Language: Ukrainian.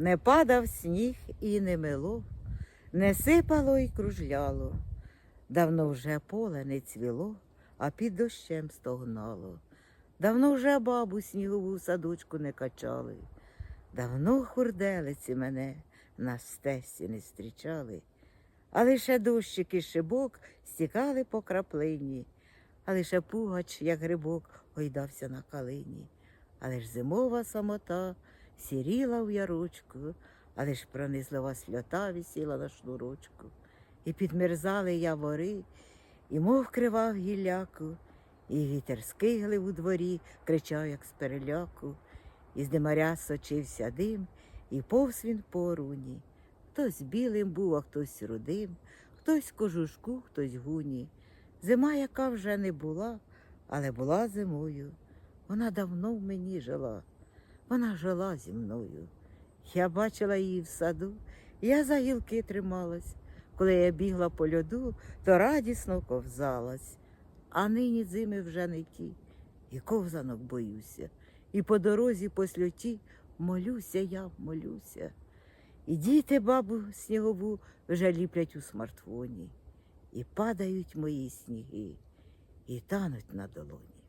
Не падав сніг і не мило, не сипало й кружляло. Давно вже поле не цвіло, а під дощем стогнало. Давно вже бабу снігову садочку не качали. Давно хурделиці мене на стесі не зустрічали, а лише дощик і шибок стікали по краплині, а лише пугач, як грибок, гойдався на калині. Але ж зимова самота сіріла в ярочку, але ж пронизлива сльота висіла на шнурочку. І підмерзали явори, і мов кривав гілляку, і вітер скиглив у дворі, кричав, як з переляку, і з димаря сочився дим, і повз він по руні. Хтось білим був, а хтось рудим, хтось кожушку, хтось гуні. Зима, яка вже не була, але була зимою. Вона давно в мені жила, вона жила зі мною. Я бачила її в саду, я за гілки трималась. Коли я бігла по льоду, то радісно ковзалась. А нині зими вже не ті, і ковзанок боюся. І по дорозі по сльоті молюся я, молюся. І діти бабу снігову вже ліплять у смартфоні. І падають мої сніги, і тануть на долоні.